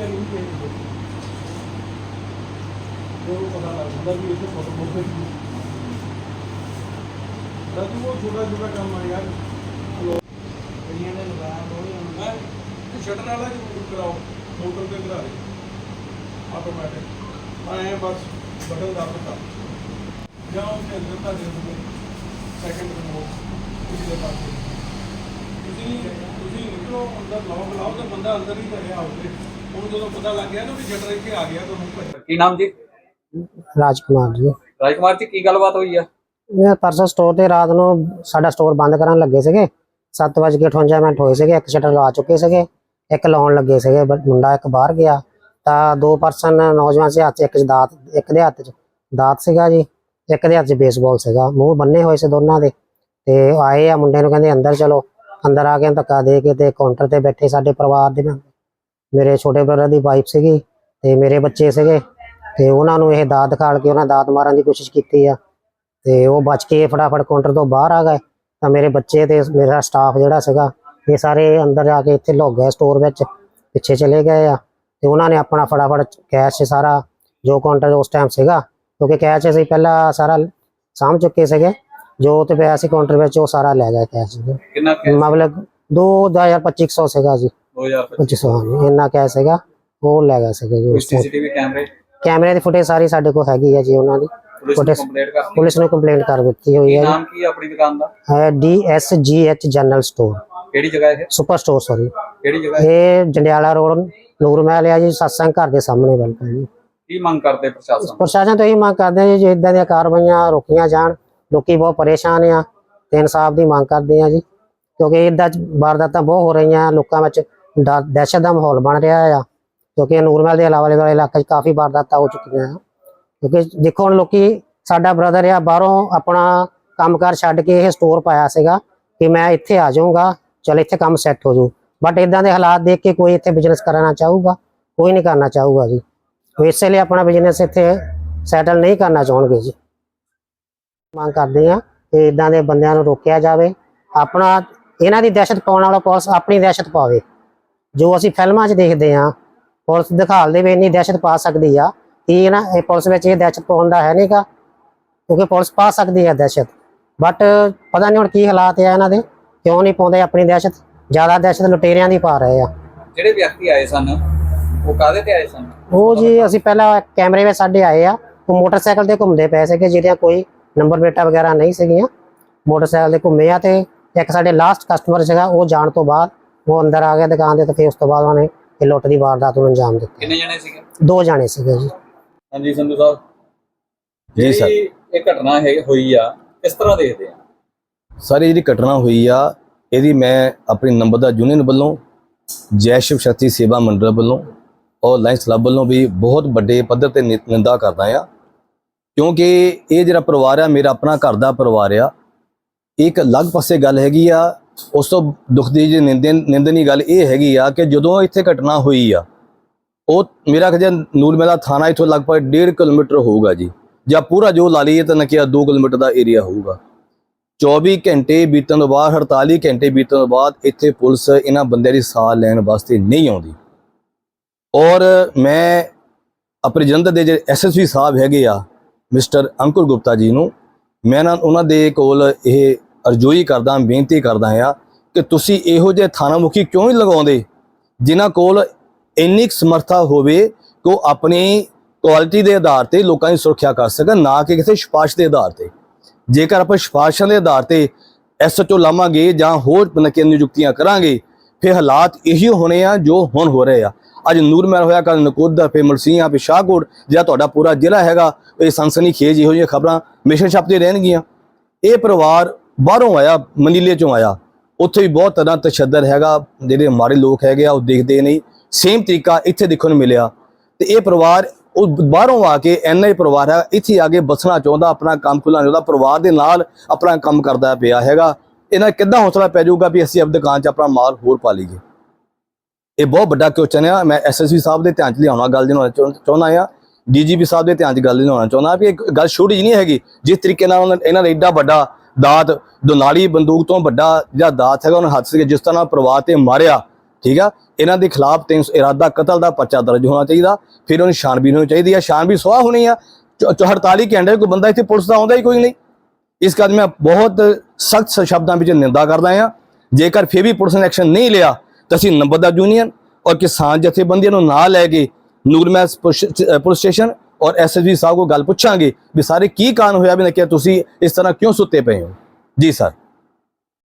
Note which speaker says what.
Speaker 1: ਹੈ ਨਹੀਂ ਕੀਤੀ ਉਹ ਪਤਾ ਲੱਗਦਾ ਵੀ ਇਹ ਫੋਟੋ ਮੋਕੇ ਦੀ ਰਾਜੂ ਉਹ ਛੋਟਾ ਛੋਟਾ ਕੰਮ ਆ ਯਾਰ।
Speaker 2: ਕਈਆਂ ਦੇ ਲਗਾਇਆ ਕੋਈ
Speaker 1: ਮੈਂ ਇਹ ਸ਼ਟਰ ਵਾਲਾ ਜੀ ਕਰਾਓ। ਮੋਟਰ ਤੇ ਕਰਾ ਦੇ। ਆਟੋਮੈਟਿਕ ਐ ਬਸ ਬਟਨ ਦਬਾਤਾ ਜਾਓ ਤੇ ਅੰਦਰ ਤਾਂ ਦੇ ਦੂਗੇ ਸੈਕਿੰਡ ਰਿਮੋਟ ਪਿਛਲੇ ਪਾਸੇ ਤੁਸੀਂ ਤੁਸੀਂ ਨਿਕਲੋ ਅੰਦਰ ਲੌਕ ਲਾਓ ਤੇ ਬੰਦਾ ਅੰਦਰ ਹੀ ਧਰਿਆ ਹੋਵੇ। ਹੁਣ ਜਦੋਂ ਪਤਾ ਲੱਗ ਗਿਆ ਨਾ ਵੀ ਸ਼ਟਰ ਇੱਥੇ ਆ ਗਿਆ ਤਾਂ ਹੁਣ ਭੱਜ
Speaker 3: ਕੀ ਨਾਮ ਜੀ?
Speaker 4: ਰਾਜਕੁਮਾਰ ਜੀ।
Speaker 3: ਰਾਜਕੁਮਾਰ ਜੀ ਕੀ ਗੱਲਬਾਤ ਹੋਈ ਆ?
Speaker 4: ਇਹ ਪਰਸੋਂ ਸਟੋਰ ਤੇ ਰਾਤ ਨੂੰ ਸਾਡਾ ਸਟੋਰ ਬੰਦ ਕਰਨ ਲੱਗੇ ਸੀਗੇ। 7:58 ਮਿੰਟ ਹੋਏ ਸੀਗੇ ਇੱਕ ਸ਼ਟਰ ਲਵਾ ਚੁੱਕੇ ਸੀਗੇ ਇੱਕ ਲਾਉਣ ਲੱਗੇ ਸੀਗੇ ਬਟ ਮੁੰਡਾ ਇੱਕ ਬਾਹਰ ਗਿਆ। ਤਾਂ ਦੋ ਪਰਸਨ ਨੌਜਵਾਨ ਸੀ ਹੱਥ 'ਚ ਇੱਕ 'ਚ ਦਾਤ ਇੱਕ ਦੇ ਹੱਥ 'ਚ ਦਾਤ ਸੀਗਾ ਜੀ ਇੱਕ ਦੇ ਹੱਥ 'ਚ ਬੇਸਬਾਲ ਸੀਗਾ। ਮੂੰਹ ਬੰਨੇ ਹੋਏ ਸੀ ਦੋਨਾਂ ਦੇ। ਤੇ ਆਏ ਆ ਮੁੰਡੇ ਨੂੰ ਕਹਿੰਦੇ ਅੰਦਰ ਚਲੋ। ਅੰਦਰ ਆ ਕੇ ਧੱਕਾ ਦੇ ਕੇ ਤੇ ਕਾਊਂਟਰ ਤੇ ਬੈਠੇ ਸਾਡੇ ਪਰਿਵਾਰ ਦੇ ਮੈਂਬਰ। ਮੇਰੇ ਛੋਟੇ ਬ੍ਰਦਰ ਦੀ ਵਾਈਫ ਸੀਗੀ ਤੇ ਮੇਰੇ ਬੱਚੇ ਸੀਗੇ ਤੇ ਉਹਨਾਂ ਨੂੰ ਇਹ ਦਾਤ ਦਿਖਾਲ ਕੇ ਉਹਨਾਂ ਦਾਤ ਮਾਰਨ ਦੀ ਕੋਸ਼ਿਸ਼ ਕੀਤੀ ਆ। ਤੇ ਉਹ ਬਚ ਕੇ ਫਟਾਫਟ ਕਾਊਂਟਰ ਤੋਂ ਬਾਹਰ ਆ ਗਏ। ਤਾਂ ਮੇਰੇ ਬੱਚੇ ਤੇ ਮੇਰਾ ਸਟਾਫ ਜਿਹੜਾ ਸੀਗਾ ਇਹ ਸਾਰੇ ਅੰਦਰ ਆ ਕੇ ਇੱਥੇ ਲੁੱਕ ਗਏ ਸਟੋਰ ਵਿੱਚ ਪਿੱਛੇ ਚਲੇ ਗਏ ਆ। ਤੇ ਉਹਨਾਂ ਨੇ ਆਪਣਾ ਫਟਾਫਟ ਕੈਸ਼ ਸਾਰਾ ਜੋ ਕਾਊਂਟਰ ਉਸ ਟਾਈਮ ਸੀਗਾ ਕਿਉਂਕਿ ਕੈਸ਼ ਅਸੀਂ ਪਹਿਲਾਂ ਸਾਰਾ ਸਾਂਭ ਚੁੱਕੇ ਸੀਗੇ ਜੋ ਤੇ ਪਿਆ ਸੀ ਕਾਊਂਟਰ ਵਿੱਚ ਉਹ ਸਾਰਾ ਲੈ ਗਏ ਕੈਸ਼
Speaker 3: ਕਿੰਨਾ
Speaker 4: ਮਤਲਬ 2250 ਸੀਗਾ ਜੀ।
Speaker 3: 2025
Speaker 4: 2500 ਹਾਂਜੀ ਇੰਨਾ ਕੈਸ਼ ਸੀਗਾ? ਉਹ ਲੈ ਗਏ ਸੀਗੇ ਜੀ ਉਸ।
Speaker 3: ਸੀਸੀਟੀਵੀ ਕੈਮਰੇ
Speaker 4: ਕੈਮਰੇ ਦੀ ਫੁਟੇਜ ਸਾਰੀ ਸਾਡੇ ਕੋਲ ਹੈਗੀ ਹੈ ਜੀ ਉਹਨਾਂ ਦੀ।
Speaker 3: ਪੁਲਿਸ ਨੂੰ
Speaker 4: ਪੁਲਿਸ-
Speaker 3: ਕੰਪਲੇਂਟ ਕਰਤੀ
Speaker 4: ਪੁਲਿਸ ਨੇ ਕੰਪਲੇਂਟ ਕਰ ਦਿੱਤੀ ਹੋਈ
Speaker 3: ਕੀ
Speaker 4: ਹੈ
Speaker 3: ਨਾਮ ਕੀ ਆਪਣੀ ਦੁਕਾਨ ਦਾ?
Speaker 4: ਹੈ ਡੀਐਸਜੀਐਚ ਜਨਰਲ ਸਟੋਰ।
Speaker 3: ਕਿਹੜੀ ਜਗ੍ਹਾ ਇਹ?
Speaker 4: ਸੁਪਰ ਸਟੋਰ ਸੌਰੀ
Speaker 3: ਕਿਹੜੀ ਜਗ੍ਹਾ ਇਹ?
Speaker 4: ਇਹ ਜੰਡਿਆਲਾ ਰੋਡ ਨੂਰ ਮਹਿਲ ਆ ਜੀ ਸਤਸੰਗ ਘਰ ਦੇ ਸਾਹਮਣੇ ਬਿਲਕੁਲ ਜੀ।
Speaker 3: ਕੀ ਮੰਗ ਕਰਦੇ ਪ੍ਰਸ਼ਾਸਨ?
Speaker 4: ਪ੍ਰਸ਼ਾਸਨ ਤੋਂ ਇਹੀ ਮੰਗ ਕਰਦੇ ਆ ਜੀ ਜੇ ਇਦਾਂ ਦੀਆਂ ਕਾਰਵਾਈਆਂ ਰੋਕੀਆਂ ਜਾਣ ਲੋਕੀ ਬਹੁਤ ਪਰੇਸ਼ਾਨ ਆ ਤੇ ਇਨਸਾਫ ਦੀ ਮੰਗ ਕਰਦੇ ਆ ਜੀ। ਕਿਉਂਕਿ ਇਦਾਂ ਵਾਰਦਾਤਾਂ ਬਹੁਤ ਹੋ ਰਹੀਆਂ ਲੋਕਾਂ ਵਿੱਚ ਡਰ ਦਹਿਸ਼ਤ ਦਾ ਮਾਹੌਲ ਬਣ ਰਿਹਾ ਆ, ਕਿਉਂਕਿ ਨੂਰਮਹਿਲ ਦੇ ਇਲਾਵਾ ਵਾਲੇ ਇਲਾਕੇ 'ਚ ਕਾਫੀ ਵਾਰਦਾਤਾਂ ਹੋ ਚੁੱਕੀਆਂ ਆ। ਕਿਉਂਕਿ ਦੇਖੋ ਹੁਣ ਲੋਕੀ, ਸਾਡਾ ਬ੍ਰਦਰ ਆ, ਬਾਹਰੋਂ ਆਪਣਾ ਕੰਮਕਾਰ ਛੱਡ ਕੇ ਇਹ ਸਟੋਰ ਪਾਇਆ ਸੀਗਾ ਕਿ ਮੈਂ ਇੱਥੇ ਆ ਜਾਊਂਗਾ, ਚਲ ਇੱਥੇ ਕੰਮ ਸੈੱਟ ਹੋ ਜਾਊ ਬਟ ਇਦਾਂ ਦੇ ਹਾਲਾਤ ਦੇਖ ਕੇ ਕੋਈ ਇੱਥੇ ਬਿਜ਼ਨਸ ਕਰਨਾ ਚਾਹੂਗਾ, ਕੋਈ ਨਹੀਂ ਕਰਨਾ ਚਾਹੂਗਾ ਜੀ। ਇਸੇ ਲਈ ਆਪਣਾ ਬਿਜ਼ਨਸ ਇੱਥੇ ਸੈਟਲ ਨਹੀਂ ਕਰਨਾ ਚਾਹਣਗੇ ਜੀ। ਮੰਗ ਕਰਦੇ ਆ ਕਿ ਇਦਾਂ ਦੇ ਬੰਦਿਆਂ ਨੂੰ ਰੋਕਿਆ ਜਾਵੇ, ਆਪਣਾ, ਇਹਨਾਂ ਦੀ ਦਹਿਸ਼ਤ ਪਾਉਣ ਵਾਲਾ ਪੁਲਿਸ ਆਪਣੀ ਦਹਿਸ਼ਤ ਪਾਵੇ। ਜੋ ਅਸੀਂ ਫਿਲਮਾਂ 'ਚ ਦੇਖਦੇ ਆ ਪੁਲਿਸ ਦਿਖਾਲ ਦੇਵੇ ਇੰਨੀ ਦਹਿਸ਼ਤ ਪਾ ਸਕਦੀ ਆ ਕਿ ਨਾ ਇਹ ਪੁਲਿਸ ਵਿੱਚ ਇਹ ਦਹਿਸ਼ਤ ਪਾਉਣ ਦਾ ਹੈ ਨਹੀਂਗਾ ਕਿਉਂਕਿ ਪੁਲਿਸ ਪਾ ਸਕਦੀ ਹੈ ਦਹਿਸ਼ਤ। ਬਟ ਪਤਾ ਨਹੀਂ ਹੁਣ ਕੀ ਹਾਲਾਤ ਆ ਇਹਨਾਂ ਦੇ ਕਿਉਂ ਨਹੀਂ ਪਾਉਂਦੇ ਆਪਣੀ ਦਹਿਸ਼ਤ ਜ਼ਿਆਦਾ ਦਹਿਸ਼ਤ ਲੁਟੇਰਿਆਂ ਦੀ ਪਾ ਰਹੇ ਆ।
Speaker 3: ਜਿਹੜੇ ਵਿਅਕਤੀ ਆਏ ਸਨ ਉਹ ਕਾਹਦੇ ਤੇ ਆਏ ਸਨ?
Speaker 4: ਉਹ ਜੀ ਅਸੀਂ ਪਹਿਲਾਂ ਕੈਮਰੇ ਵਿੱਚ ਸਾਡੇ ਆਏ ਆ ਉਹ ਮੋਟਰਸਾਈਕਲ ਤੇ ਘੁੰਮਦੇ ਪਏ ਸੀਗੇ ਜਿਹਦੀਆਂ ਕੋਈ ਨੰਬਰ ਪਲੇਟਾਂ ਵਗੈਰਾ ਨਹੀਂ ਸੀਗੀਆਂ। ਮੋਟਰਸਾਈਕਲ ਤੇ ਘੁੰਮੇ ਆ ਤੇ ਇੱਕ ਸਾਡੇ ਲਾਸਟ ਕਸਟਮਰ ਸੀਗਾ ਉਹ ਜਾਣ ਤੋਂ ਬਾਅਦ ਉਹ ਅੰਦਰ ਆ ਗਿਆ ਦੁਕਾਨ ਦੇ ਤੇ ਫਿਰ ਉਸ ਤੋਂ ਬਾਅਦ ਉਹਨੇ ਇਹ ਲੁੱਟ ਦੀ ਵਾਰਦਾਤ ਨੂੰ ਅੰਜਾਮ ਦਿੱਤਾ।
Speaker 3: ਕਿੰਨੇ ਜਣੇ ਸੀਗੇ?
Speaker 4: ਦੋ ਜਾਣੇ ਸੀਗੇ ਜੀ।
Speaker 3: ਹਾਂਜੀ ਸੰਧੂ ਸਾਹਿਬ।
Speaker 5: ਜੀ ਸਰ।
Speaker 3: ਜਿਹੜੀ ਇਹ ਘਟਨਾ ਹੈ ਹੋਈ ਆ ਕਿਸ ਤਰ੍ਹਾਂ ਦੇਖਦੇ ਆ?
Speaker 5: ਸਰ ਇਹ ਜਿਹੜੀ ਘਟਨਾ ਹੋਈ ਆ ਇਹਦੀ ਮੈਂ ਆਪਣੀ ਨੰਬਰਦਾਰ ਯੂਨੀਅਨ ਵੱਲੋਂ ਜੈ ਸ਼ਿਵ ਸ਼ਕਤੀ ਸੇਵਾ ਮੰਡਲ ਵੱਲੋਂ ਔਰ ਲਾਇੰਸ ਕਲੱਬ ਵੱਲੋਂ ਵੀ ਬਹੁਤ ਵੱਡੇ ਪੱਧਰ ਤੇ ਨਿ- ਨਿੰਦਾ ਕਰਦਾ ਆ। ਕਿਉਂਕਿ ਇਹ ਜਿਹੜਾ ਪਰਿਵਾਰ ਆ ਮੇਰਾ ਆਪਣਾ ਘਰ ਦਾ ਪਰਿਵਾਰ ਆ ਇੱਕ ਅਲੱਗ ਪਾਸੇ ਗੱਲ ਹੈਗੀ ਆ ਉਸ ਤੋਂ ਦੁੱਖ ਦੀ ਜੀ ਨਿੰਦਨੀ ਗੱਲ ਇਹ ਹੈਗੀ ਆ ਕਿ ਜਦੋਂ ਇੱਥੇ ਘਟਨਾ ਹੋਈ ਆ, ਉਹ ਮੇਰਾ ਖਿਆਲ ਮੇਲਾ ਥਾਣਾ ਇੱਥੋਂ ਲਗਭਗ 1.5 ਕਿਲੋਮੀਟਰ ਹੋਊਗਾ ਜੀ, ਜਾਂ ਪੂਰਾ ਜੋ ਲਾ ਲਈਏ ਤਾਂ ਨਕਿਆ 2 ਕਿਲੋਮੀਟਰ ਦਾ ਏਰੀਆ ਹੋਊਗਾ। 24 ਘੰਟੇ ਬੀਤਣ ਤੋਂ ਬਾਅਦ 48 ਘੰਟੇ ਬੀਤਣ ਤੋਂ ਬਾਅਦ ਇੱਥੇ ਪੁਲਿਸ ਇਹਨਾਂ ਬੰਦਿਆਂ ਦੀ ਸਾਹ ਲੈਣ ਵਾਸਤੇ ਨਹੀਂ ਆਉਂਦੀ। ਔਰ ਮੈਂ ਆਪਣੇ ਜਲੰਧਰ ਦੇ ਜਿਹੜੇ ਐਸਐਸਪੀ ਸਾਹਿਬ ਹੈਗੇ ਆ, ਮਿਸਟਰ ਅੰਕੁਰ ਗੁਪਤਾ ਜੀ ਨੂੰ, ਮੈਂ ਨਾ ਉਹਨਾਂ ਦੇ ਕੋਲ ਇਹ ਅਰਜ਼ੋਈ ਕਰਦਾ, ਬੇਨਤੀ ਕਰਦਾ ਹਾਂ ਕਿ ਤੁਸੀਂ ਇਹੋ ਜਿਹੇ ਥਾਣਾ ਮੁਖੀ ਕਿਉਂ ਨਹੀਂ ਲਗਾਉਂਦੇ ਜਿਨ੍ਹਾਂ ਕੋਲ ਇੰਨੀ ਕੁ ਸਮਰੱਥਾ ਹੋਵੇ ਕਿ ਉਹ ਆਪਣੀ ਕੁਆਲਿਟੀ ਦੇ ਆਧਾਰ ਤੇ ਲੋਕਾਂ ਦੀ ਸੁਰੱਖਿਆ ਕਰ ਸਕਣ, ਨਾ ਕਿ ਕਿਸੇ ਸਿਫਾਰਿਸ਼ ਦੇ ਆਧਾਰ ਤੇ। ਜੇਕਰ ਆਪਾਂ ਸਿਫਾਰਿਸ਼ਾਂ ਦੇ ਆਧਾਰ ਤੇ ਐਸਐਚਓ ਲਾਵਾਂਗੇ ਜਾਂ ਹੋਰ ਨਕੇ ਨਿਯੁਕਤੀਆਂ ਕਰਾਂਗੇ, ਫਿਰ ਹਾਲਾਤ ਇਹੀ ਹੋਣੇ ਆ ਜੋ ਹੁਣ ਹੋ ਰਹੇ ਆ। ਅੱਜ ਨੂਰਮਹਿਲ ਹੋਇਆ ਕੱਲ ਨਕੋਦਰ ਫੇ ਮਲਸੀਆਂ ਫੇ ਸ਼ਾਹਕੋਟ, ਜਿਹੜਾ ਤੁਹਾਡਾ ਪੂਰਾ ਜ਼ਿਲ੍ਹਾ ਹੈਗਾ, ਇਹ ਸਨਸਨੀ ਖੇਜ ਇਹੋ ਜਿਹੀਆਂ ਖਬਰਾਂ ਮਿਸ਼ਨ ਛਾਪਦੇ ਰਹਿਣਗੀਆਂ। ਇਹ ਪਰਿਵਾਰ ਬਾਹਰੋਂ ਆਇਆ ਮਨੀਲੇ ਚੋਂ ਆਇਆ। ਉੱਥੇ ਵੀ ਬਹੁਤ ਤਰ੍ਹਾਂ ਤਸ਼ੱਦਦ ਹੈਗਾ, ਜਿਹੜੇ ਮਾੜੇ ਲੋਕ ਹੈਗੇ ਆ, ਉਹ ਦੇਖਦੇ ਨਹੀਂ। ਸੇਮ ਤਰੀਕਾ ਇੱਥੇ ਦੇਖਣ ਨੂੰ ਮਿਲਿਆ। ਤੇ ਇਹ ਪਰਿਵਾਰ, ਉਹ ਬਾਹਰੋਂ ਆ ਕੇ ਐਨਆਈ ਪਰਿਵਾਰ ਹੈ, ਇੱਥੇ ਆ ਕੇ ਬਸਣਾ ਚਾਹੁੰਦਾ, ਆਪਣਾ ਕੰਮ ਖੁੱਲਣਾ ਚਾਹੁੰਦਾ, ਪਰਿਵਾਰ ਦੇ ਨਾਲ ਆਪਣਾ ਕੰਮ ਕਰਦਾ ਪਿਆ ਹੈਗਾ। ਇਹਨਾਂ ਕਿੱਦਾਂ ਹੌਸਲਾ ਪੈ ਜਾਊਗਾ ਵੀ ਅਸੀਂ ਆਪ ਦੁਕਾਨ 'ਚ ਆਪਣਾ ਮਾਲ ਹੋਰ ਪਾ ਲਈਏ? ਇਹ ਬਹੁਤ ਵੱਡਾ ਕੁਐਸਚਨ ਆ। ਮੈਂ ਐਸਐਸਪੀ ਸਾਹਿਬ ਦੇ ਧਿਆਨ 'ਚ ਲਿਆਉਣਾ ਗੱਲ ਜਿਹਨੂੰ ਚਾਹੁੰਦਾ ਆ। ਡੀਜੀਪੀ ਸਾਹਿਬ ਦੇ ਧਿਆਨ 'ਚ ਗੱਲ ਲਿਆਉਣਾ ਚਾਹੁੰਦਾ ਵੀ ਇਹ ਗੱਲ ਛੋਟੀ ਜਿਹੀ ਨਹੀਂ ਹੈਗੀ। ਜਿਸ ਤਰੀਕੇ ਨਾਲ ਉਹਨਾਂ- ਇਹਨਾਂ ਨੇ ਏਡਾ ਵੱਡਾ ਦਾਤ ਦੁਨਾਲੀ ਬੰਦੂਕ ਤੋਂ ਵੱਡਾ ਜਿਹੜਾ ਦਾਤ ਹੈਗਾ, ਉਹਨਾਂ ਹੱਥ ਸੀ ਜਿਸ ਤਰ੍ਹਾਂ ਪਰਿਵਾਰ ਤੇ ਮਾਰਿਆ, ਠੀਕ ਆ? ਇਹਨਾਂ ਦੇ ਖਿਲਾਫ 300 ਇਰਾਦਾ ਕਤਲ ਦਾ ਪਰਚਾ ਦਰਜ ਹੋਣਾ ਚਾਹੀਦਾ, ਫਿਰ ਉਹਨੂੰ ਛਾਣਬੀਨ ਹੋਣੀ ਚਾਹੀਦੀ ਆ। ਛਾਣਬੀਨ ਸਵਾਹ ਹੋਣੀ ਆ। 48 ਘੰਟੇ ਕੋਈ ਬੰਦਾ ਇੱਥੇ ਪੁਲਿਸ ਦਾ ਆਉਂਦਾ ਹੀ ਕੋਈ ਨਹੀਂ। ਇਸ ਕਰਕੇ ਮੈਂ ਬਹੁਤ ਸਖਤ ਸ਼ਬਦਾਂ ਵਿੱਚ ਨਿੰਦਾ ਕਰਦਾ ਹਾਂ ਜੇਕਰ ਫਿਰ ਵੀ ਪੁਲਿਸ ਨੇ ਐਕਸ਼ਨ ਨਹੀਂ ਲਿਆ, ਤਾਂ ਅਸੀਂ ਨੰਬਰਦਾਰ ਯੂਨੀਅਨ ਔਰ ਕਿਸਾਨ ਜਥੇਬੰਦੀਆਂ ਨੂੰ ਨਾਲ ਲੈ ਕੇ ਨੂਰਮਹਿਸ ਪੁਲਿਸ ਪੁਲਿਸ ਸਟੇਸ਼ਨ ਔਰ ਐਸਐਸਪੀ ਸਾਹਿਬ ਕੋਲ ਗੱਲ ਪੁੱਛਾਂਗੇ ਵੀ ਸਾਰੇ ਕੀ ਕਾਰਨ ਹੋਇਆ ਵੀ ਨਾ ਕਿ ਤੁਸੀਂ ਇਸ ਤਰ੍ਹਾਂ ਕਿਉਂ ਸੁੱਤੇ ਪਏ ਹੋ? ਜੀ ਸਰ